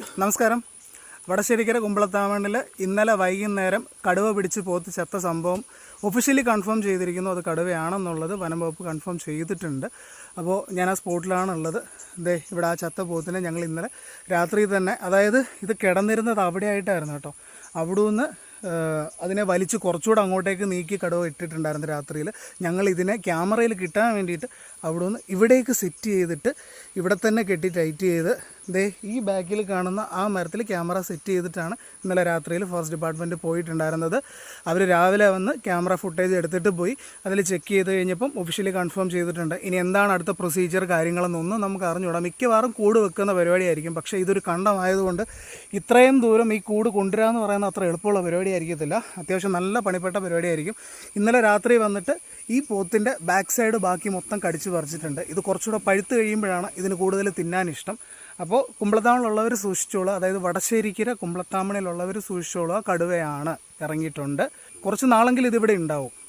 നമസ്കാരം. വടശ്ശേരിക്കര കുമ്പളത്താമണ്ണിൽ ഇന്നലെ വൈകുന്നേരം കടുവ പിടിച്ച് പോത്ത് ചത്ത സംഭവം ഒഫീഷ്യലി കൺഫേം ചെയ്തിരിക്കുന്നു. അത് കടുവയാണെന്നുള്ളത് വനം വകുപ്പ് കൺഫേം ചെയ്തിട്ടുണ്ട്. അപ്പോൾ ഞാൻ ആ സ്പോട്ടിലാണുള്ളത്. ദേ ഇവിടെ ആ ചത്ത പോത്തിനെ ഞങ്ങൾ ഇന്നലെ രാത്രി തന്നെ അതായത് ഇത് കിടന്നിരുന്നത് അവിടെയായിട്ടായിരുന്നു കേട്ടോ. അവിടെ നിന്ന് അതിനെ വലിച്ച് കുറച്ചുകൂടെ അങ്ങോട്ടേക്ക് നീക്കി കടുവ ഇട്ടിട്ടുണ്ടായിരുന്നു രാത്രിയിൽ ഞങ്ങൾ ഇതിനെ ക്യാമറയിൽ കിട്ടാൻ വേണ്ടിയിട്ട് അവിടെ നിന്ന് ഇവിടേക്ക് സെറ്റ് ചെയ്തിട്ട് ഇവിടെ തന്നെ കെട്ടി ടൈറ്റ് ചെയ്ത് ദേ ഈ ബാക്കിൽ കാണുന്ന ആ മരത്തിൽ ക്യാമറ സെറ്റ് ചെയ്തിട്ടാണ് ഇന്നലെ രാത്രിയിൽ ഫോറസ്റ്റ് ഡിപ്പാർട്ട്മെന്റ് പോയിട്ടുണ്ടായിരുന്നത്. അവർ രാവിലെ വന്ന് ക്യാമറ ഫുട്ടേജ് എടുത്തിട്ട് പോയി. അതിൽ ചെക്ക് ചെയ്ത് കഴിഞ്ഞപ്പം ഒഫീഷ്യലി കൺഫേം ചെയ്തിട്ടുണ്ട്. ഇനി എന്താണ് അടുത്ത പ്രൊസീജിയർ കാര്യങ്ങളെന്നൊന്നും നമുക്ക് അറിഞ്ഞുകൂടാ. മിക്കവാറും കൂട് വെക്കുന്ന പരിപാടിയായിരിക്കും. പക്ഷേ ഇതൊരു കണ്ടമായതുകൊണ്ട് ഇത്രയും ദൂരം ഈ കൂട് കൊണ്ടുവരിക എന്ന് പറയുന്നത് അത്ര എളുപ്പമുള്ള പരിപാടി ആയിരിക്കത്തില്ല അത്യാവശ്യം നല്ല പണിപ്പെട്ട പരിപാടിയായിരിക്കും. ഇന്നലെ രാത്രി വന്നിട്ട് ഈ പോത്തിന്റെ ബാക്ക് സൈഡ് ബാക്കി മൊത്തം കടിച്ചു പറിച്ചിട്ടുണ്ട്. ഇത് കുറച്ചുകൂടെ പഴുത്ത് കഴിയുമ്പോഴാണ് ഇതിന് കൂടുതൽ തിന്നാൻ ഇഷ്ടം അപ്പോൾ കുമ്പളത്താമണിലുള്ളവർ സൂക്ഷിച്ചോളൂ. അതായത് വടശ്ശേരിക്കര കുമ്പളത്താമണിലുള്ളവർ സൂക്ഷിച്ചോളുക കടുവയാണ് ഇറങ്ങിയിട്ടുണ്ട്. കുറച്ച് നാളെങ്കിലും ഇതിവിടെ ഉണ്ടാവും.